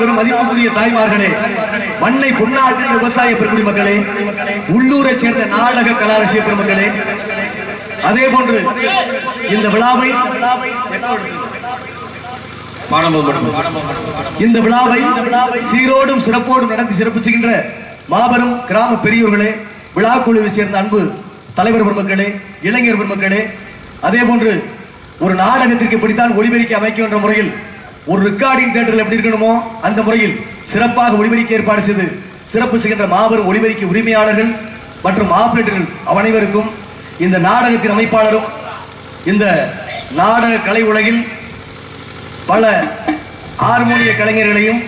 பெரும் மதிப்புக்குரிய தாய்மார்களே மண்ணை பொன்னாக்கிய விவசாய பெருங்குடி மக்களே உள்ளூரை சேர்ந்த நாடக கலாரசிய பெருமக்களே அதே போன்று இந்த விழாவை இந்த விழாவை சீரோடும் சிறப்போடும் நடத்தி சிறப்பு செய்கின்ற மாபெரும் கிராம பெரியோர்களே விழா குழுவை சேர்ந்த அன்பு தலைவர் பெருமக்களே இளைஞர் பெருமக்களே அதே போன்று ஒரு நாடகத்திற்கு இப்படித்தான் ஒளிபெருக்கி அமைக்க என்ற முறையில் ஒரு ரெக்கார்டிங் தேட்டரில் எப்படி இருக்கணுமோ அந்த முறையில் சிறப்பாக ஒளிபெருக்கி ஏற்பாடு செய்து சிறப்பு செய்கின்ற மாபெரும் ஒளிபெருக்கி உரிமையாளர்கள் மற்றும் ஆபரேட்டர்கள் அனைவருக்கும் இந்த நாடகத்தின் அமைப்பாளரும் இந்த நாடக கலை உலகில் பல ஹார்மோனிய கலைஞர்களையும்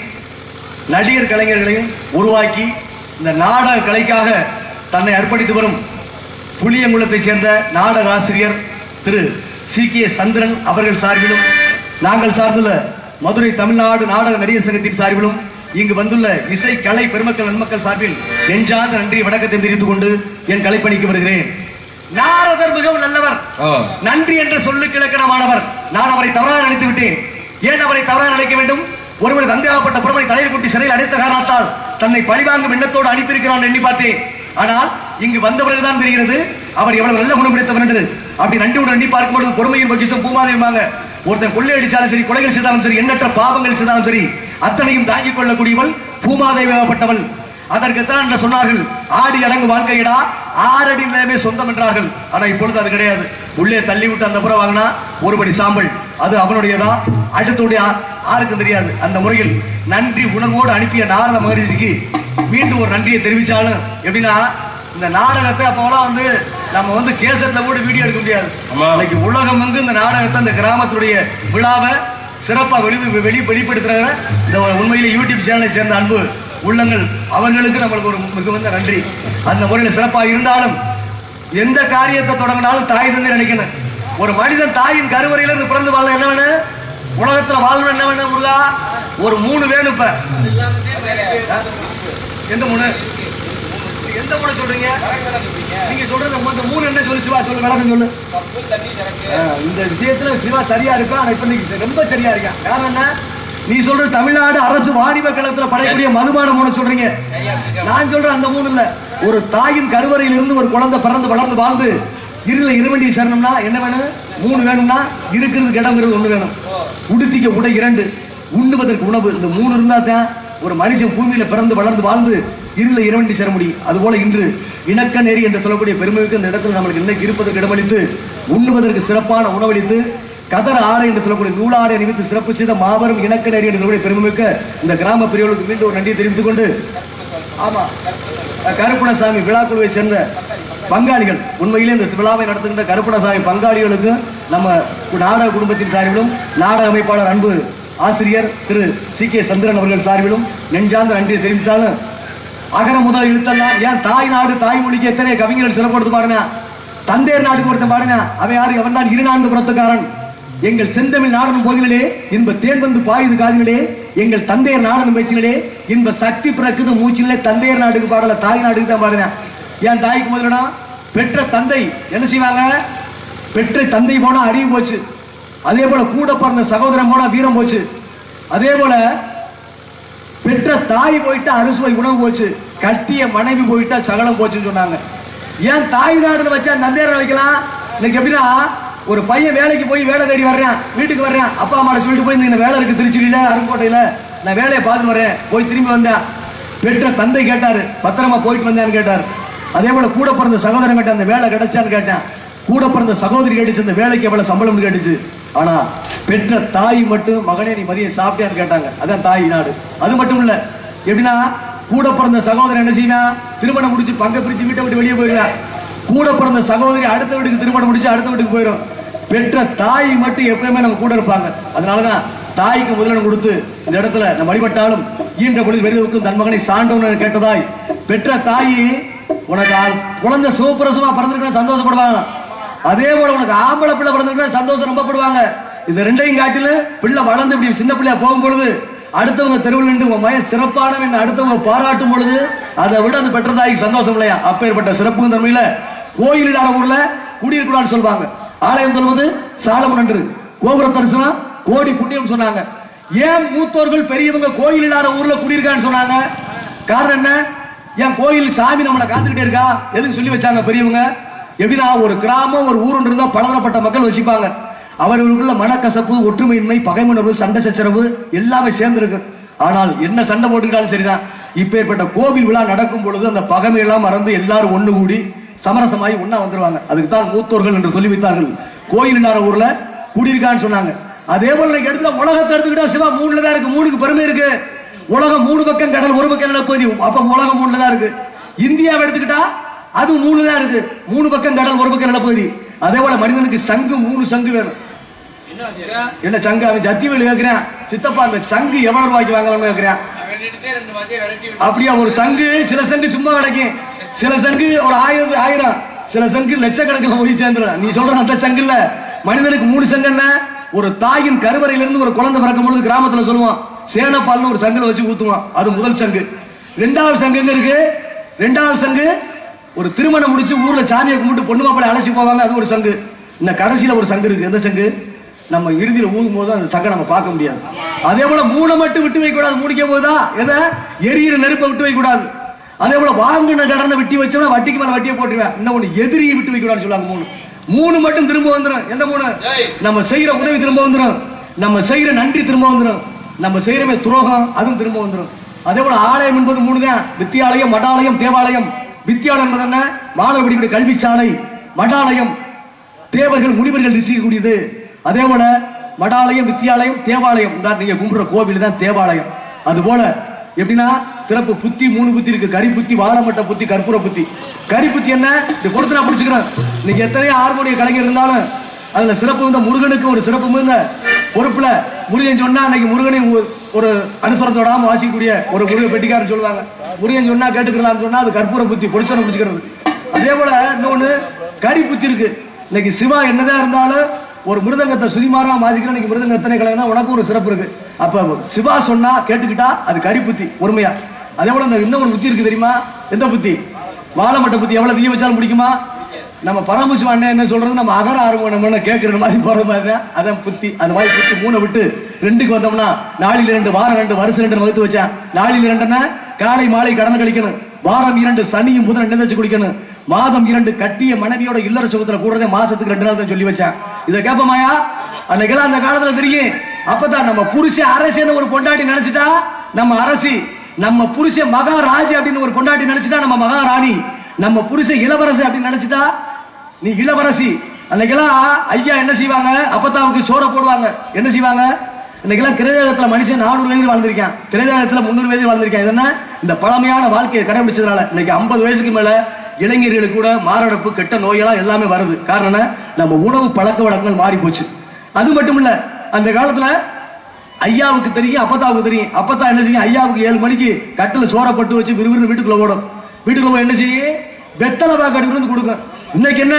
நடிகர் கலைஞர்களையும் உருவாக்கி இந்த நாடக கலைக்காக தன்னை அர்ப்பணித்து வரும் புளியங்குளத்தைச் சேர்ந்த நாடக ஆசிரியர் திரு சி கே சந்திரன் அவர்கள் சார்பிலும் நாங்கள் சார்ந்துள்ள மதுரை தமிழ்நாடு நாடக நடிகர் சங்கத்தின் சார்பிலும் இங்கு வந்துள்ள இசை கலை பெருமக்கள் நன்மக்கள் சார்பில் நெஞ்சார்ந்த நன்றி வணக்கத்தை தெரிவித்துக் கொண்டு என் கலைப்பணிக்கு வருகிறேன். நாரதர் மிகவும் நல்லவர். நன்றி என்ற சொல்லுக்கு இலக்கணமானவர். நான் அவரை தவறாக நினைத்து விட்டேன். ஏன் அவரை தவறாக நினைக்க வேண்டும்? ஒருவர் தந்தையாகப்பட்ட புறமணி தலையில் கூட்டி சிறையில் அடைத்த காரணத்தால் தன்னை பழிவாங்கும் எண்ணத்தோடு அனுப்பியிருக்கிறான் எண்ணி பார்த்தேன். ஆனால் இங்கு வந்த பிறகுதான் தெரிகிறது அவர் எவ்வளவு நல்ல குணம் பிடித்தவர் என்று. அப்படி நன்றியுடன் எண்ணி பார்க்கும்பொழுது பொறுமையின் பொக்கிஷம் பூமாதேவாங்க ஒருத்தன் கொள்ளை அடிச்சாலும் சரி கொலைகள் செய்தாலும் சரி எண்ணற்ற பாவங்கள் செய்தாலும் சரி அத்தனையும் தாங்கிக் கொள்ளக்கூடியவள் பூமாதேவியாகப்பட்டவள் அதற்குத்தான் என்று சொன்னார்கள் ஆடி அடங்கு வாழ்க்கையிடா ஆறடி நிலையமே சொந்தம் என்றார்கள். ஆனா இப்பொழுது அது கிடையாது. உள்ளே தள்ளி விட்டு அந்த புறம் வாங்கினா ஒருபடி சாம்பல். அது அவனுடையதா? அடுத்துடைய யாருக்கும் தெரியாது. அந்த முறையில் நன்றி உணர்வோடு அனுப்பிய நாரத மகரிஷிக்கு மீண்டும் ஒரு நன்றியை தெரிவிச்சாலும் எப்படின்னா இந்த நாடகத்தை அப்போலாம் வந்து நம்ம வந்து கேசட்ல கூட வீடியோ எடுக்க முடியாது. இன்னைக்கு உலகம் வந்து இந்த நாடகத்தை இந்த கிராமத்துடைய விழாவை சிறப்பா வெளி வெளி வெளிப்படுத்துறாங்க. இந்த உண்மையிலே யூடியூப் சேனலை சேர்ந்த அன்பு உள்ளங்கள் அவர்களுக்கு நம்மளுக்கு ஒரு மிகுந்த நன்றி. அந்த முறையில் சிறப்பாக இருந்தாலும் எந்த காரியத்தை தொடங்கினாலும் தாய் தந்தை நினைக்கணும். ஒரு மனிதன் தாயின் கருவறையில இருந்து பிறந்து வாழ என்ன வேணும்? உலகத்துல வாழணும் என்ன வேணும் முருகா? ஒரு மூணு வேணும் இப்ப? எந்த மூணு? எந்த மூணு சொல்றீங்க? நீங்க சொல்றது மொத்த மூணு என்ன சொல்லு சிவா சொல்லு. விளக்கம் சொல்லு இந்த விஷயத்துல சிவா சரியா இருக்கா? ஆனா இப்ப நீங்க ரொம்ப சரியா இருக்கா? காரணம் என்ன? நீ சொல்ற தமிழ்நாடு அரசு வாணிப கழகத்துல படையக்கூடிய மதுபான மூணு சொல்றீங்க. நான் சொல்றேன் அந்த மூணு இல்ல. ஒரு தாயின் கருவறையில் இருந்து ஒரு குழந்தை பிறந்து வளர்ந்து வாழ்ந்து இருள இருவண்டி சரணம்னா என்ன வேணும்? மூணு வேணும்னா இருக்கிறதுக்கு இடம்ங்கிறது ஒண்ணு வேணும். உடுத்திக்க உடை இரண்டு. உண்ணுவதற்கு உணவு. இந்த மூணு இருந்தா தான் ஒரு மனுஷன் பூமியில பிறந்து வளர்ந்து வாழ்ந்து இருள இரவண்டி சேர முடியும். அதுபோல இன்று இணக்க நெறி என்று சொல்லக்கூடிய பெருமைக்கு இந்த இடத்துல நம்மளுக்கு இன்னைக்கு இருப்பதற்கு இடமளித்து உண்ணுவதற்கு சிறப்பான உணவளித்து கதர் ஆடை என்று சொல்லக்கூடிய நூலாடை அணிவித்து சிறப்பு செய்த மாபெரும் இணக்க நெறி என்று சொல்லக்கூடிய பெருமைமிக்க இந்த கிராம பெரியவர்களுக்கு மீண்டும் ஒரு நன்றியை தெரிவித்துக் கொண்டு ஆமா அஹ் கருப்பணசாமி விழாக்குழுவை சேர்ந்த பங்காளிகள் உண்மையிலே இந்த விழாவை நடத்துகின்ற கருப்பணசாமி பங்காளிகளுக்கு நம்ம நாடக குடும்பத்தின் சார்பிலும் நாடக அமைப்பாளர் அன்பு ஆசிரியர் திரு சி கே சந்திரன் அவர்கள் சார்பிலும் நெஞ்சார்ந்த நன்றியை தெரிவித்தாலும் அகர முதல் எழுத்தெல்லாம் ஏன் தாய் நாடு தாய்மொழிக்கு எத்தனை கவிஞர்கள் சிறப்படுத்து பாருங்க. தந்தையர் நாட்டுக்கு ஒருத்தன் பாருங்க. அவன் யாரு? அவன் தான் இருநான்கு புறத்துக்காரன். எங்கள் செந்தமிழ் நாடனும் போதிலே இன்ப தேன் வந்து பாயுது காதிலே எங்கள் தந்தையர் நாடனும் பேச்சிலே இன்ப சக்தி பிறக்குது மூச்சிலே தந்தையர் நாட்டுக்கு பாடல தாய் நாட்டுக்கு தான் பாடுறேன் என் தாய்க்கு முதலிடம் பெற்ற தந்தை என்ன செய்வாங்க? பெற்ற தந்தை போனா அறிவு போச்சு. அதே போல கூட பிறந்த சகோதரன் போனா வீரம் போச்சு. அதே போல பெற்ற தாய் போயிட்டா அறுசுவை உணவு போச்சு. கட்டிய மனைவி போயிட்டா சகலம் போச்சுன்னு சொன்னாங்க. ஏன் தாய் நாடுன்னு வச்சா தந்தையரை வைக்கலாம்? இன்னைக்கு எப்படின்னா ஒரு பையன் வேலைக்கு போய் வேலை தேடி வர்றேன் வீட்டுக்கு வர்றேன். அப்பா அம்மா சொல்லிட்டு போய் இந்த வேலை இருக்கு திருச்சியில அருங்கோட்டையில நான் வேலையை பார்த்து வரேன். போய் திரும்பி வந்தேன் பெற்ற தந்தை கேட்டாரு பத்திரமா போயிட்டு வந்தேன்னு கேட்டார். அதே போல கூட பிறந்த சகோதரன் கேட்டேன் அந்த வேலை கிடைச்சான்னு கேட்டேன். கூட பிறந்த சகோதரி கேட்டுச்சு அந்த வேலைக்கு எவ்வளவு சம்பளம்னு கேட்டுச்சு. ஆனா பெற்ற தாய் மட்டும் மகனே நீ மதியம் சாப்பிட்டியான்னு கேட்டாங்க. அதான் தாய் நாடு. அது மட்டும் இல்ல. எப்படின்னா கூட பிறந்த சகோதரன் என்ன செய்யணும் திருமணம் முடிச்சு பங்க பிரிச்சு வீட்டை விட்டு வெளியே போயிடுவான் கூட பிறந்த சகோதரி அடுத்த வீட்டுக்கு திருமணம் முடிச்சு அடுத்த வீட்டுக்கு போயிடும் பெற்ற தாய் மட்டும் எப்பயுமே நம்ம கூட இருப்பாங்க. அதனாலதான் தாய்க்கு முதலிடம் கொடுத்து இந்த இடத்துல நம்ம வழிபட்டாலும் ஈன்ற பொழுது வெறுவுக்கும் தன் மகனை சான்றவன் கேட்டதாய் பெற்ற தாயி உனக்கு குழந்தை சுவப்பிரசமா பிறந்திருக்கா சந்தோஷப்படுவாங்க. அதே போல உனக்கு ஆம்பளை பிள்ளை பிறந்திருக்கா சந்தோஷம் ரொம்ப படுவாங்க. இந்த ரெண்டையும் காட்டில பிள்ளை வளர்ந்து இப்படி சின்ன பிள்ளையா போகும் பொழுது அடுத்தவங்க தெருவில் நின்று உன் மய சிறப்பானவன் அடுத்தவங்க பாராட்டும் பொழுது அதை விட அந்த பெற்றதாகி சந்தோஷம் இல்லையா? அப்பேற்பட்ட சிறப்பு தன்மையில கோயில் இல்லாத ஊர்ல குடியிருக்கூடாதுன்னு சொல்லுவாங்க. ஆலயம் சொல்வது சாலமன் என்று கோபுர தரிசனம் கோடி புண்ணியம் சொன்னாங்க. ஏன் மூத்தோர்கள் பெரியவங்க கோயில் இல்லாத ஊர்ல குடியிருக்கான்னு சொன்னாங்க? காரணம் என்ன? ஏன் கோயில் சாமி நம்மளை காத்துக்கிட்டே இருக்கா? எதுக்கு சொல்லி வச்சாங்க பெரியவங்க? எப்படின்னா ஒரு கிராமம் ஒரு ஊர் இருந்தா பலதரப்பட்ட மக்கள் வசிப்பாங்க. அவர்களுக்குள்ள மனக்கசப்பு ஒற்றுமையின்மை பகைமுணர்வு சண்டை சச்சரவு எல்லாமே சேர்ந்துருக்கு. ஆனால் என்ன சண்டை போட்டுக்கிட்டாலும் சரிதான். இப்பேற்பட்ட கோவில் விழா நடக்கும் பொழுது அந்த பகைமையெல்லாம் மறந்து எல்லாரும் ஒன்று கூடி சமரசமாகி ஒன்றா வந்துருவாங்க. அதுக்கு தான் மூத்தோர்கள் என்று சொல்லி வைத்தார்கள் கோயில் இல்லாத ஊரில் குடியிருக்கான்னு சொன்னாங்க. அதே போல் இன்னைக்கு இடத்துல உலகத்தை எடுத்துக்கிட்டா சிவா மூணுல தான் இருக்கு. மூணுக்கு பெருமை இருக்கு. உலகம் மூணு பக்கம் கடல் ஒரு பக்கம் நிலப்பகுதி அப்ப உலகம் மூணுல தான் இருக்கு. இந்தியாவை எடுத்துக்கிட்டா அது மூணு தான் இருக்கு. மூணு பக்கம் கடல் ஒரு பக்கம் நிலப்பகுதி. அதே போல மனிதனுக்கு சங்கு மூணு சங்கு வேணும். என்ன சங்கு? அவன் சத்தியவேலு கேட்கிறேன் சித்தப்பா அந்த சங்கு எவ்வளவு ரூபாய்க்கு வாங்கலாம்னு கேட்கிறேன் அப்படியா ஒரு சங்கு சில சங்கு சும்மா கிடைக்கும். சில சங்கு ஒரு ஆயிரம் ஆயிரம். சில சங்கு லட்சக்கணக்கில் போய் சேர்ந்துடும் நீ சொல்ற அந்த சங்கு இல்ல. மனிதனுக்கு மூணு சங்கு என்ன? ஒரு தாயின் கருவறையிலிருந்து ஒரு குழந்தை பிறக்கும் பொழுது கிராமத்துல சொல்லுவான் சேனப்பால்னு ஒரு சங்குல வச்சு ஊத்துவான். அது முதல் சங்கு. ரெண்டாவது சங்கு எங்க இருக்கு? ரெண்டாவது சங்கு ஒரு திருமணம் முடிச்சு ஊர்ல சாமியை கும்பிட்டு பொண்ணு மாப்பிள்ளை அழைச்சு போவாங்க அது ஒரு சங்கு. இந்த கடைசியில ஒரு சங்கு இருக்கு. எந்த சங்கு? நம்ம இறுதியில ஊதும் போது அந்த சங்கை நம்ம பார்க்க முடியாது. அதே போல மூணை மட்டும் விட்டு வைக்க கூடாது. முடிக்க போதா எதை? எரியிற நெருப்பை விட்டு வைக்க கூடாது. அதே போல வாங்கின கடனை வெட்டி வச்சோம்னா வட்டிக்கு மேல வட்டியை போட்டுருவேன். இன்னும் ஒண்ணு எதிரியை விட்டு வைக்க கூடாதுன்னு சொல்லுவாங்க மூணு. மூணு மட்டும் திரும்ப வந்துடும் எந்த மூணு? நம்ம செய்யற உதவி திரும்ப வந்துடும் நம்ம செய்யற நன்றி திரும்ப வந்துடும் நம்ம செய்யறமே துரோகம் அதுவும் திரும்ப வந்துடும் அதே போல ஆலயம் என்பது மூணு தான் வித்தியாலயம் மடாலயம் தேவாலயம். வித்தியாலயம் என்பது என்ன? மாணவடி கல்வி சாலை மடாலயம். தேவர்கள் முனிவர்கள் ரிசிக்கக்கூடியது. அதே போல மடாலயம் வித்தியாலயம் தேவாலயம். தான் நீங்க கும்பிடுற கோவில் தான் தேவாலயம். அது போல எப்படின்னா சிறப்பு புத்தி மூணு புத்தி இருக்கு. கரி புத்தி வாழமட்ட புத்தி கற்பூர புத்தி. கரி புத்தி என்ன? இது கொடுத்து நான் பிடிச்சுக்கிறேன். நீங்க எத்தனையோ ஹார்மோனிய கலைஞர் இருந்தாலும் அதுல சிறப்பு வந்த முருகனுக்கு ஒரு சிறப்பு மிகுந்த பொறுப்புல முருகன் சொன்னா அன்னைக்கு முருகனை ஒரு அனுசரத்தோடாம வாசிக்கக்கூடிய ஒரு குருவை பெட்டிக்காரன் சொல்லுவாங்க. முருகன் சொன்னா கேட்டுக்கலாம்னு சொன்னா அது கற்பூர புத்தி பிடிச்சனை பிடிச்சிக்கிறது. அதே போல இன்னொன்னு கரி புத்தி இருக்கு. இன்னைக்கு சிவா என்னதான் இருந்தாலும் ஒரு மிருதங்கத்தை சுதிமாரா மாதிக்கிற இன்னைக்கு மிருதங்க எத்தனை கலைனா உனக்கும் ஒரு சிறப்பு இருக்கு. அப்ப சிவா சொன்னா கேட்டுக்கிட்டா அது கரி புத்தி பொறுமையா. அதே போல இந்த இன்னொரு புத்தி இருக்கு தெரியுமா? எந்த புத்தி? வாழைமட்ட புத்தி எவ்வளவு தீய வச்சாலும் பிடிக்குமா? நம்ம பரமசிவ அண்ணன் என்ன சொல்றது? நம்ம அகர ஆரம்பம் கேட்கற மாதிரி போற மாதிரி தான். அதான் புத்தி. அது மாதிரி புத்தி மூணை விட்டு ரெண்டுக்கு வந்தோம்னா நாளில் ரெண்டு வாரம் ரெண்டு வருஷம் ரெண்டு வகுத்து வச்சேன். நாளில் இரண்டுன்னா காலை மாலை கடன் கழிக்கணும். வாரம் இரண்டு சனியும் புதன் எண்ணெய் வச்சு குளிக்கணும். மாதம் இரண்டு கட்டிய மனைவியோட இல்லற சுகத்துல கூடுறதே மாசத்துக்கு ரெண்டு நாள் தான் சொல்லி வச்சேன். இதை கேட்பமாயா அன்னைக்கெல்லாம் அந்த காலத்துல தெரியும். அப்பதான் நம்ம புருஷ அரசன்னு ஒரு பொண்டாட்டி நினைச்சிட்டா நம்ம அரசி நம்ம புருஷ மகாராஜி அப்படின்னு ஒரு பொண்டாட்டி நினைச்சிட்டா நம்ம மகாராணி நம்ம புருஷ இளவரசு அப்படின்னு நினைச்சிட்டா நீ இளவரசி. அன்னைக்கெல்லாம் ஐயா என்ன செய்வாங்க? அப்பத்தாவுக்கு சோற போடுவாங்க. என்ன செய்வாங்க? இன்னைக்கெல்லாம் கிரதேகத்துல மனுஷன் நானூறு வயது வாழ்ந்திருக்கேன். கிரதேகத்துல முந்நூறு வயது வாழ்ந்திருக்கேன். என்ன? இந்த பழமையான வாழ்க்கையை கடைபிடிச்சதுனால இன்னைக்கு ஐம்பது வயசுக்கு மேல இளைஞர்களுக்கு கூட மாரடைப்பு கெட்ட நோயெல்லாம் எல்லாமே வருது. காரணம் என்ன? நம்ம உணவு பழக்க வழக்கங்கள் மாறி போச்சு. அது மட்டும் இல்ல அந்த காலத்துல ஐயாவுக்கு தெரியும் அப்பத்தாவுக்கு தெரியும். அப்பத்தா என்ன செய்யும்? ஐயாவுக்கு ஏழு மணிக்கு கட்டில் சோறப்பட்டு வச்சு விறுவிறுன்னு வீட்டுக்குள்ள ஓடும். வீட்டுக்குள்ள போய் என்ன செய்யும்? வெத்தலை பாக்கு எடுத்துட்டு வந்து கொடுக்கும். இன்னைக்கு என்ன?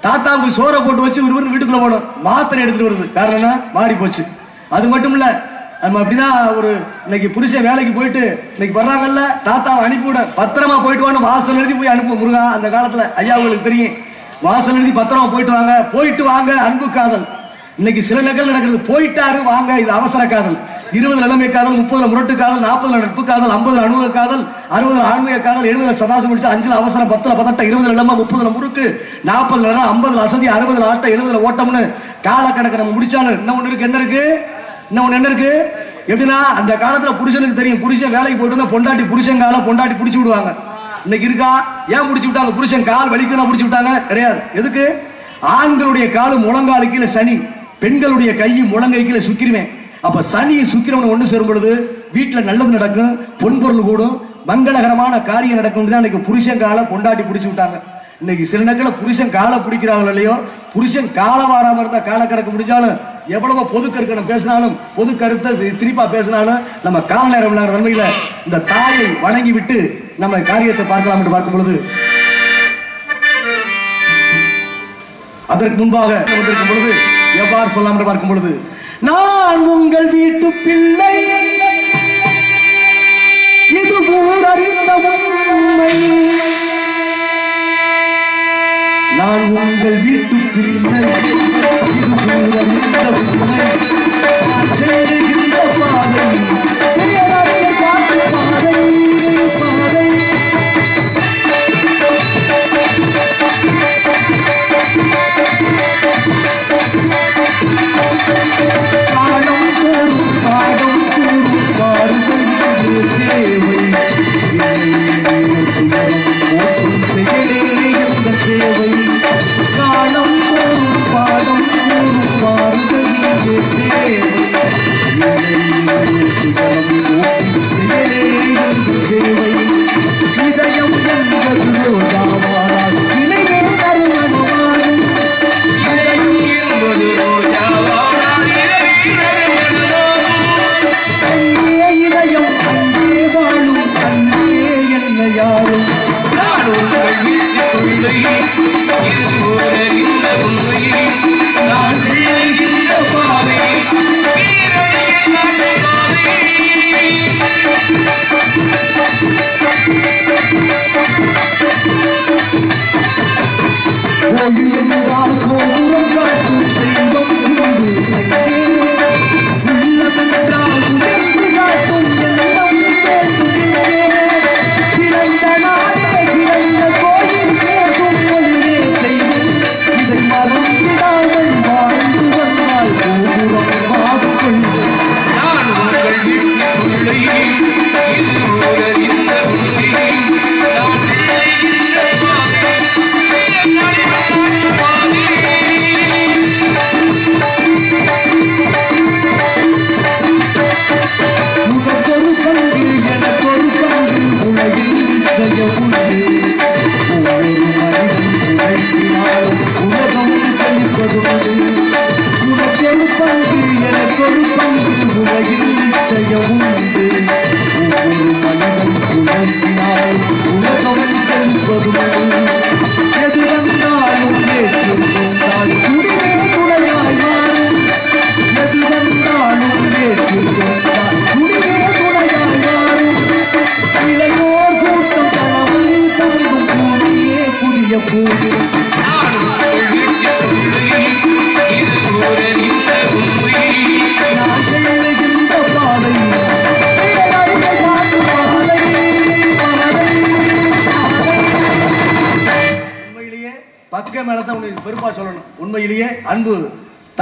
தாத்தாவுக்கு சோறை போட்டு வச்சு விறுவிறுன்னு வீட்டுக்குள்ள போனோம். மாத்திரை எடுத்துட்டு வருது. காரணம் என்ன? மாறி போச்சு. அது மட்டும் இல்ல நம்ம அப்படின்னா ஒரு இன்னைக்கு புருஷன் வேலைக்கு போயிட்டு இன்னைக்கு வர்றாங்கல்ல தாத்தாவை அனுப்பிவிட பத்திரமா போயிட்டு வாங்க வாசல் எழுதி போய் அனுப்ப முருகா. அந்த காலத்துல ஐயாவுங்களுக்கு தெரியும். வாசல் எழுதி பத்திரமா போயிட்டு வாங்க. போயிட்டு வாங்க அன்பு காதல். இன்னைக்கு சில நகல் நடக்கிறது. போயிட்டாரு வாங்க இது அவசர காதல். இருபது இளமை காதல் முப்பதுல முரட்டு காதல் நாற்பதுல நட்பு காதல் ஐம்பதுல அனுபவ காதல் அறுபதுல ஆன்மீக காதல் எழுபதுல சதாசம் முடிச்சு அஞ்சுல அவசரம் பத்துல பதட்ட இருபதுல நிலைமை முப்பதுல முறுக்கு நாற்பதுல நிறம் ஐம்பதுல அசதி அறுபதுல ஆட்டம் எழுபதுல ஓட்டம்னு காலக்கணக்கு நம்ம முடிச்சாலும் என்ன ஒண்ணு இருக்கு என்ன இருக்கு? இன்னும் ஒண்ணு என்ன இருக்கு? எப்படின்னா அந்த காலத்துல புருஷனுக்கு தெரியும் புருஷன் வேலைக்கு போட்டு இருந்தா பொண்டாட்டி புருஷன் காலம் பொண்டாட்டி பிடிச்சி விடுவாங்க. இன்னைக்கு இருக்கா? ஏன் பிடிச்சி விட்டாங்க? புருஷன் கால் வலிக்குதுன்னா பிடிச்சி விட்டாங்க? கிடையாது. எதுக்கு? ஆண்களுடைய காலு முழங்காலு கீழே சனி பெண்களுடைய கை முழங்கை கீழே சுக்கிருவேன் அப்ப சனி சுக்கிரவன் ஒன்று சேரும் பொழுது வீட்டில் நல்லது நடக்கும் பொன்பொருள் கூடும் மங்களகரமான காரியம் நடக்கும் தான் இன்னைக்கு புருஷன் காலை கொண்டாட்டி பிடிச்சி விட்டாங்க. இன்னைக்கு சில நேரங்களில் புருஷன் காலை பிடிக்கிறாங்களோ இல்லையோ புருஷன் காலை வாராம இருந்தா காலை கிடக்க முடிஞ்சாலும் எவ்வளவு பொது கருக்கணும் பேசினாலும் பொது கருத்தை திருப்பா பேசினாலும் நம்ம கால நேரம் நன்மையில இந்த தாயை வணங்கி விட்டு நம்ம காரியத்தை பார்க்கலாம் என்று பார்க்கும் பொழுது அதற்கு முன்பாக வந்திருக்கும் பொழுது எவ்வாறு சொல்லலாம் என்று பார்க்கும் பொழுது நான் உங்கள் வீட்டு பிள்ளை. இது ஊரறிந்த உண்மை. நான் உங்கள் வீட்டு பிள்ளை.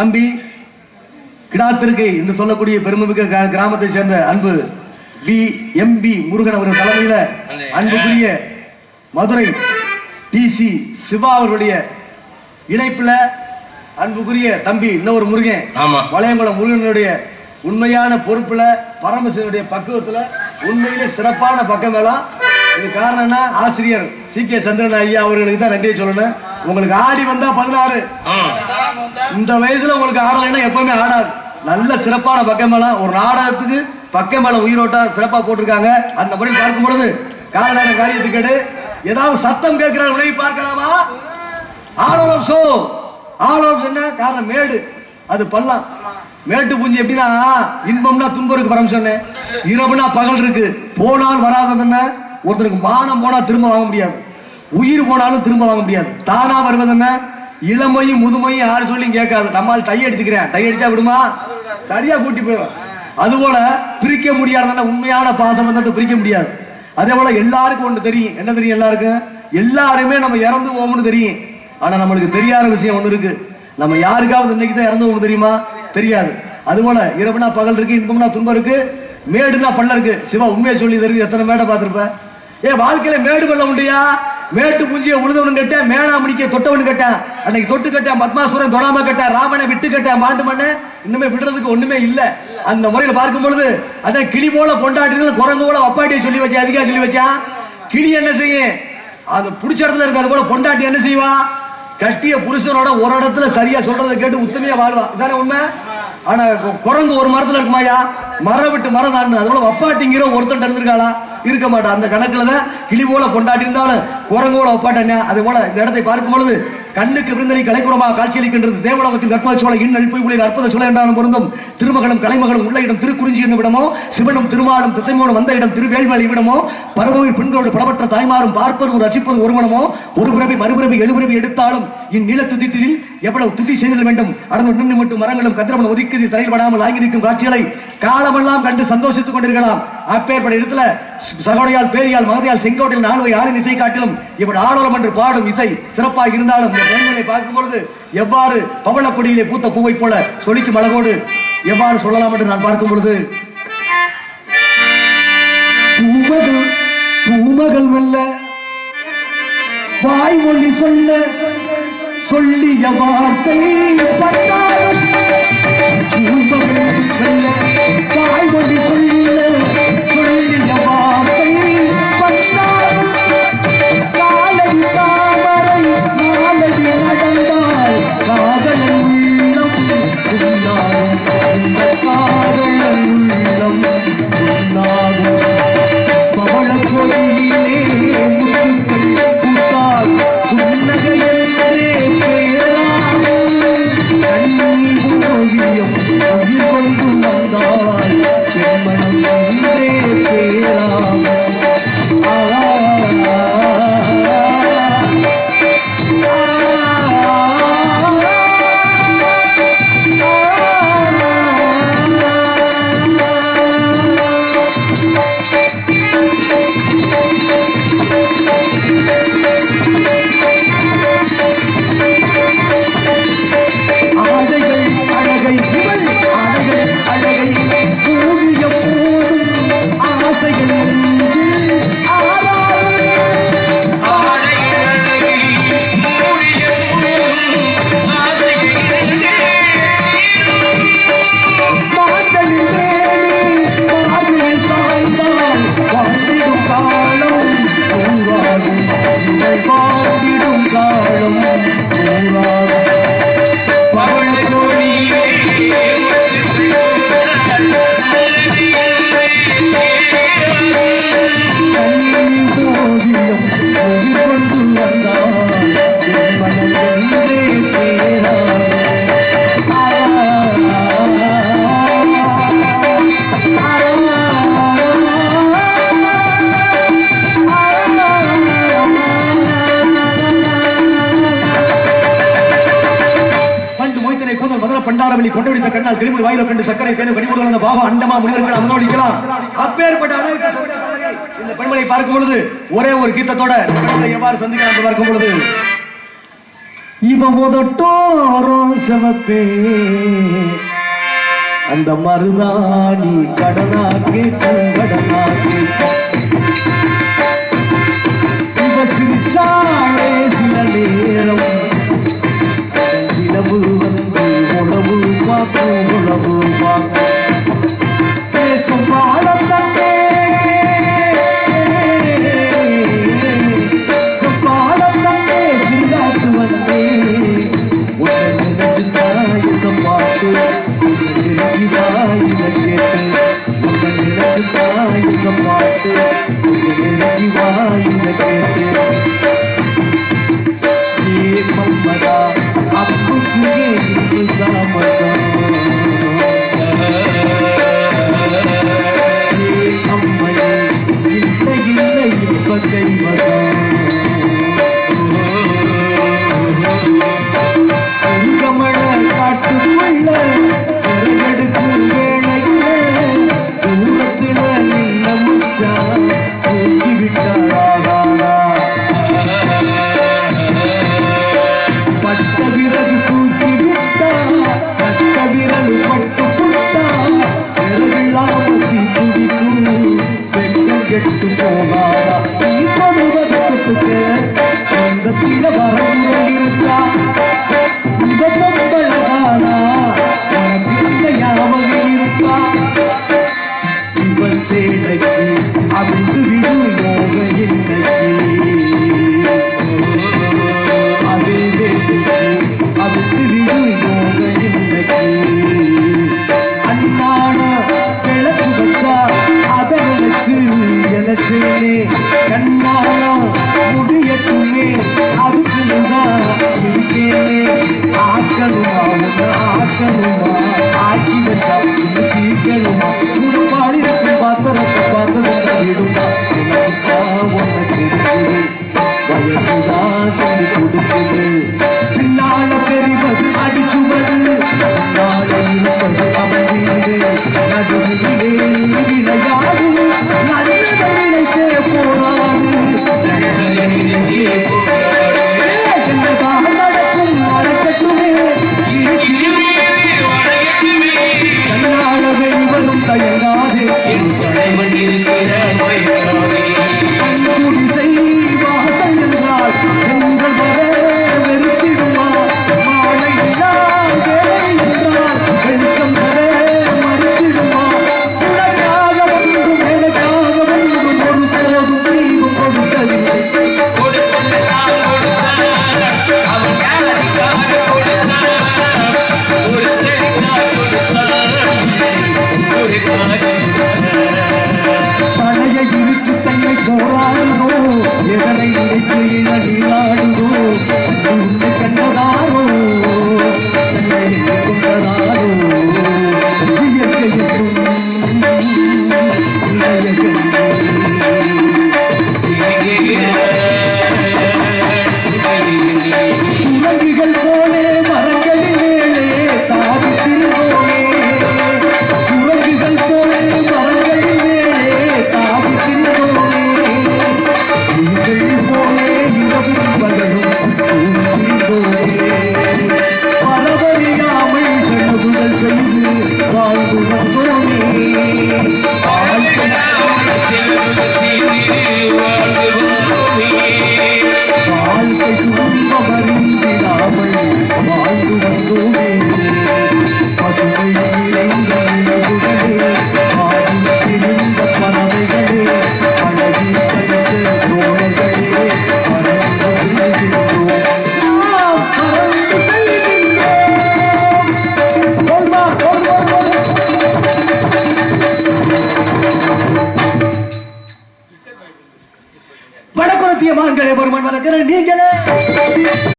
தம்பி கிடாத்திருக்கை என்று சொல்லக்கூடிய பெருமைமிக்க கிரா- கிராமத்தை சேர்ந்த அன்பு வி. எம். பி முருகன் அவர்கள் தலைமையில அன்புக்குரிய மதுரை டிசி சிவா அவர்களுடைய இணைப்புல அன்புக்குரிய தம்பி இன்னொரு முருகன். வளையங்குளம் முருகனுடைய உண்மையான பொறுப்புல பரமசிவனுடைய பக்குவத்துல உண்மையிலே சிறப்பான பக்கம் எல்லாம் இது காரணம்னா ஆசிரியர் சி. கே. சந்திரன் ஐயா அவர்களுக்கு தான் நன்றியை சொல்லணும். உங்களுக்கு ஆடி வந்தா பதினாறு. இந்த வயசுல உங்களுக்கு ஆடலைன்னா எப்பவுமே ஆடாது. நல்ல சிறப்பான பக்கமெல்லாம் ஒரு நாடகத்துக்கு பக்கமேல உயிரோட்டா சிறப்பா போட்டிருக்காங்க. அந்த முறை பார்க்கும் பொழுது காலநேர காரியத்துக்கு ஏதாவது சத்தம் கேட்கிறார் விலை பார்க்கலாமா? ஆடலம் சோ ஆடலம் என்ன? காரணம் மேடு. அது பள்ளம். மேட்டு பூஞ்சி எப்படின்னா இன்பம்னா துன்பம் இருக்கு சொன்னேன் இரவுனா பகல் இருக்கு. போனால் வராததுன்னா ஒருத்தருக்கு மானம் போனா திரும்ப வாங்க முடியாது. உயிர் போனாலும் திரும்ப வாங்க முடியாது. தானா வருவதுன்னா இளமையும் முதுமையும் யாரு சொல்லி கேட்காது. நம்மால் டை அடிச்சுக்கிறேன். டை அடிச்சா விடுமா? சரியா கூட்டி போயிடும் அதுபோல பிரிக்க முடியாதுன்னா உண்மையான பாசம் வந்து பிரிக்க முடியாது. அதே போல எல்லாருக்கும் ஒன்று தெரியும். என்ன தெரியும் எல்லாருக்கும்? எல்லாருமே நம்ம இறந்து போவோம்னு தெரியும். ஆனா நம்மளுக்கு தெரியாத விஷயம் ஒன்று இருக்கு. நம்ம யாருக்காவது இன்னைக்கு தான் இறந்து போகணும் தெரியுமா? தெரியாது. அதுபோல இரவுனா பகல் இருக்கு இன்பம்னா துன்பம் இருக்கு மேடுனா பள்ள இருக்கு. சிவா உண்மையை சொல்லி தெரியுது எத்தனை மேடை பார்த்துருப்ப? ஏ வாழ்க்கையில மேடு பள்ளம் உண்டுயா மேட்டு புஞ்சிய உழுதவனு கேட்டேன் மேனாமணிக்க தொட்டவனு கேட்டேன். அன்னைக்கு தொட்டு கேட்டேன் பத்மாசுரன் தொடாம கேட்டேன் ராமனை விட்டு கேட்டேன் மாண்டு மண்ணு. இன்னுமே விடுறதுக்கு ஒண்ணுமே இல்ல. அந்த முறையில பார்க்கும் பொழுது அதான் கிளி போல பொண்டாட்டி குரங்கு போல அப்பாட்டியை சொல்லி வச்சா அதிகா சொல்லி வச்சா கிளி என்ன செய்யும் அது பிடிச்ச இடத்துல இருக்கு அது போல பொண்டாட்டி என்ன செய்வா? கட்டிய புருஷனோட ஒரு இடத்துல சரியா சொல்றதை கேட்டு உத்தமையா வாழ்வா. இதானே உண்மை? ஆனா குரங்கு ஒரு மரத்துல இருக்குமாயா மரம் விட்டு மரம் தான் அது போல வப்பாட்டிங்கிற ஒருத்தன் இருந்திருக்காளா இருக்க மாட்டா. அந்த கணக்கில் தான் கிளி போல கொண்டாடி இருந்தாலும் குரங்கோல ஒப்பாட்டா அது போல இந்த இடத்தை பார்க்கும் பொழுது கண்ணுக்கு விருந்தனை கலைக்குடமாக காட்சியளிக்கின்றது தேவலோகத்தின் கற்பக சோழ இன் அழிப்பை புலிர் அற்புத சோழ என்றாலும் பொருந்தும். திருமகளும் கலைமகளும் உள்ள இடம் திருக்குறிஞ்சி என்னும் இடமோ சிவனும் திருமாலும் திசைமோனும் வந்த இடம் திருவேல்வழி விடமோ பரவூர் பெண்களோடு பலவற்ற தாய்மாரும் பார்ப்பதும் ரசிப்பதும் ஒரு மனமோ ஒரு பிறவி மறுபிறவி எழுபிறவி எடுத்தாலும் இந்நில துதித்திலில் எவ்வளவு துதி செய்தல் வேண்டும்? அடர்ந்து நின்று மட்டும் மரங்களும் கதிரவன் ஒதுக்கி தலைப்படாமல் ஆகியிருக்கும் காட்சிகளை காலமெல்லாம் கண்டு சந்தோஷித்துக் கொண்டிருக்கலாம். அப்பேற்பட்ட இடத்துல சகோடையால் பேரியால் மகதியால் செங்கோட்டையில் நால்வை ஆளின் இசை காட்டிலும் இவள் ஆடோலம் என்று பாடும் இசை சிறப்பாக இருந்தாலும் இந்த பெண்களை பார்க்கும் பொழுது எவ்வாறு பவளக்கொடியிலே பூத்த பூவை போல சொலிக்கும் அழகோடு எவ்வாறு சொல்லலாம் என்று நான் பார்க்கும் பொழுது பூமகள் பூமகள் மெல்ல வாய்மொழி சொல்ல சொல்லிய வார்த்தை பண்ணாலும் தாய்மொழி மெல்ல சொல்ல கணவனை தேன கடிபுடன் அந்த பாபா அண்டமா முனிவர்கள் அமர்ந்தோடிக்கலாம் அப்பேற்பட்ட இந்த பெண்மலை பார்க்கும் பொழுது ஒரே ஒரு கீதத்தோட எவ்வாறு சந்திக்கலாம் பார்க்கும் பொழுது இவன் முதட்டோரம் செவப்பே அந்த மருதாணி கடனாக்கி கடனாக்கி இவ சிரிச்சாலே சில நேரம் இளவு வந்து உழவு பார்க்கும் உழவு सपाटे मेरी दीवाई न केटे விட்டு போகாதா? நீ சமூகத்துக்கு சொந்தத்தில வரவில்லை இருக்கா இவ